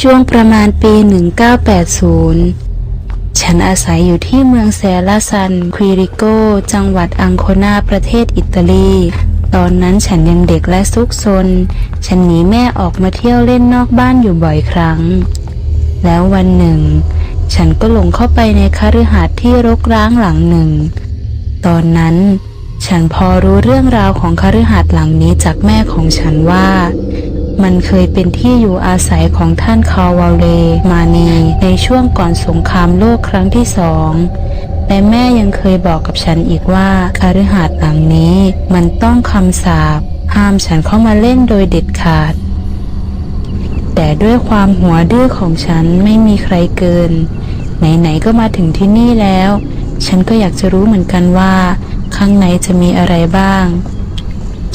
ช่วงประมาณปี 1980 ฉันอาศัยอยู่ที่เมืองเซลาซันควิริโก จังหวัดอังโคนาประเทศอิตาลี ตอนนั้นฉันยังเด็กและซุกซน ฉันหนีแม่ออกมาเที่ยวเล่นนอกบ้านอยู่บ่อยครั้ง แล้ววันหนึ่ง ฉันก็หลงเข้าไปในคฤหาสน์ที่รกร้างหลังหนึ่ง ตอนนั้นฉันพอรู้เรื่องราวของคฤหาสน์หลังนี้จากแม่ของฉันว่า มันเคยเป็นที่อยู่อาศัยของท่านคาวาเลมานีในช่วงก่อนสงครามโลกครั้งที่สองและแม่ยังเคยบอกกับฉันอีกว่าคฤหาสน์หลังนี้มันต้องคำสาปห้ามฉันเข้ามาเล่นโดยเด็ดขาด แต่ด้วยความหัวดื้อของฉันไม่มีใครเกิน ไหนๆก็มาถึงที่นี่แล้ว ฉันก็อยากจะรู้เหมือนกันว่า ข้างในจะมีอะไรบ้าง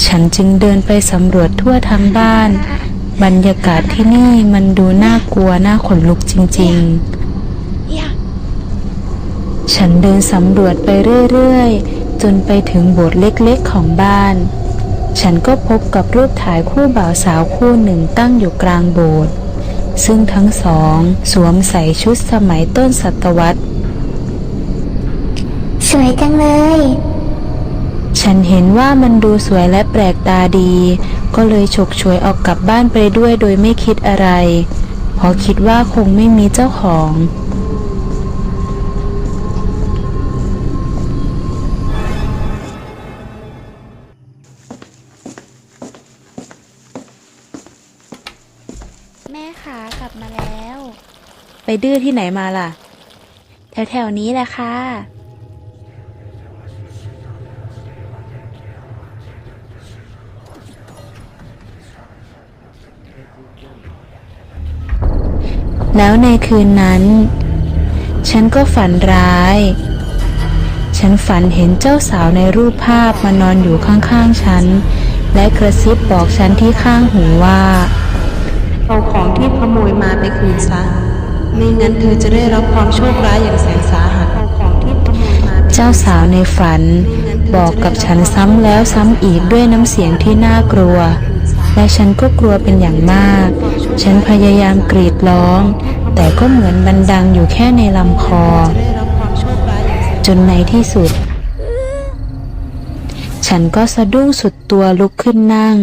ฉันจึงเดินไปสำรวจทั่วทั้งบ้าน บรรยากาศที่นี่มันดูน่ากลัวน่าขนลุกจริง ๆ ฉันเดินสำรวจไปเรื่อย ๆ จนไปถึงโบสถ์เล็ก ๆ ของบ้าน ฉันก็พบกับรูปถ่ายคู่บ่าวสาวคู่หนึ่งตั้งอยู่กลางโบสถ์ ซึ่งทั้งสอง สวมใส่ชุดสมัยต้นศตวรรษ สวยจังเลย ฉันเห็นว่ามันดูสวยและแปลกตาดี ก็เลยฉกฉวยออกกลับบ้านไปด้วยโดยไม่คิดอะไร เพราะคิดว่าคงไม่มีเจ้าของ แม่ขากลับมาแล้ว ไปดื้อที่ไหนมาล่ะ แถวๆนี้แหละค่ะ แล้วในคืนนั้น ฉันก็ฝันร้าย ฉันฝันเห็นเจ้าสาวในรูปภาพมานอนอยู่ข้างๆฉัน และกระซิบบอกฉันที่ข้างหูว่าเอาของที่ขโมยมาไปคืนซะไม่งั้นเธอจะได้รับความโชคร้ายอย่างแสนสาหัสเจ้าสาวในฝัน บอกกับฉันซ้ำแล้วซ้ำอีกด้วยน้ำเสียงที่น่ากลัว และฉันก็กลัวเป็นอย่างมาก ฉันพยายามกรีดร้อง แต่ก็เหมือนมันดังอยู่แค่ในลำคอ จนในที่สุด ฉันก็สะดุ้งสุดตัวลุกขึ้นนั่ง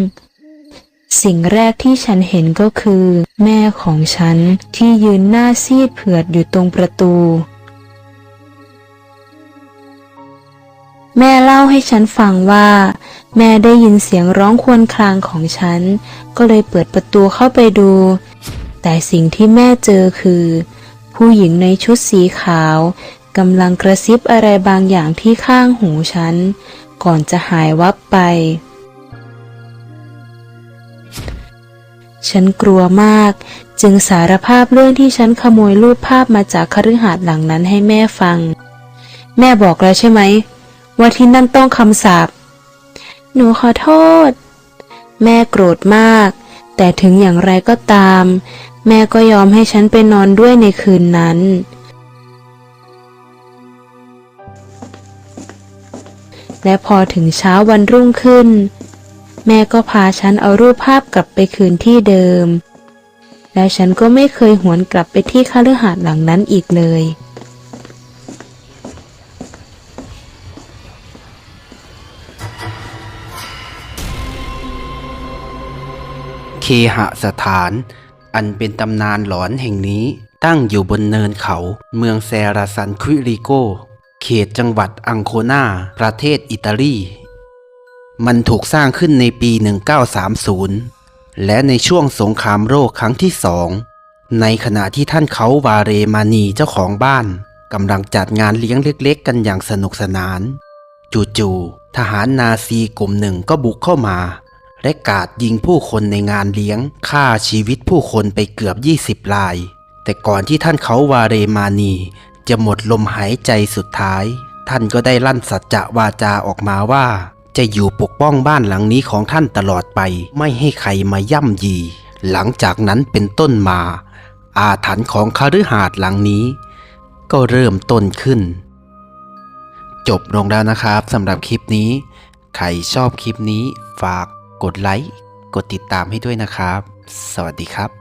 สิ่งแรกที่ฉันเห็นก็คือ แม่ของฉันที่ยืนหน้าซีดเผือดอยู่ตรงประตู แม่เล่าให้ฉันฟังว่า แม่ได้ยินเสียงร้องครวญครางของฉัน ก็เลยเปิดประตูเข้าไปดู แต่สิ่งที่แม่เจอคือ ผู้หญิงในชุดสีขาวกำลังกระซิบอะไรบางอย่างที่ข้างหูฉัน ก่อนจะหายวับไป ฉันกลัวมาก จึงสารภาพเรื่องที่ฉันขโมยรูปภาพมาจากคฤหาสน์หลังนั้นให้แม่ฟัง แม่บอกแล้วใช่ไหม ว่าที่นั่นต้องคำสาป หนูขอโทษ แม่โกรธมาก แต่ถึงอย่างไรก็ตาม แม่ก็ยอมให้ฉันไปนอนด้วยในคืนนั้น และพอถึงเช้าวันรุ่งขึ้น แม่ก็พาฉันเอารูปภาพกลับไปคืนที่เดิม และฉันก็ไม่เคยหวนกลับไปที่คฤหาสน์หลังนั้นอีกเลย เคหสถาน อันเป็นตำนานหลอนแห่งนี้ตั้งอยู่บนเนินเขาเมืองเซราซันควิริโก เขตจังหวัดอังโคนาประเทศอิตาลี มันถูกสร้างขึ้นในปี 1930 และในช่วงสงครามโลกครั้งที่สองในขณะที่ท่านเขาวาเรมานีเจ้าของบ้านกำลังจัดงานเลี้ยงเล็ก ๆ กันอย่างสนุกสนาน จู่ๆทหารนาซีกลุ่มหนึ่งก็บุกเข้ามา และกาดยิงผู้คนในงานเลี้ยงฆ่าชีวิตผู้คนไปเกือบ 20 ราย แต่ก่อนที่ท่านเขาวาเรมานี จะหมดลมหายใจสุดท้าย ท่านก็ได้ลั่นสัจจะวาจาออกมาว่า จะอยู่ปกป้องบ้านหลังนี้ของท่านตลอดไป ไม่ให้ใครมาย่ำยี หลังจากนั้นเป็นต้นมา อาถรรพ์ของคฤหาสน์หลังนี้ ก็เริ่มต้นขึ้น จบลงแล้วนะครับสำหรับคลิปนี้ ใครชอบคลิปนี้ฝาก กดไลค์ กดติดตามให้ด้วยนะครับ สวัสดีครับ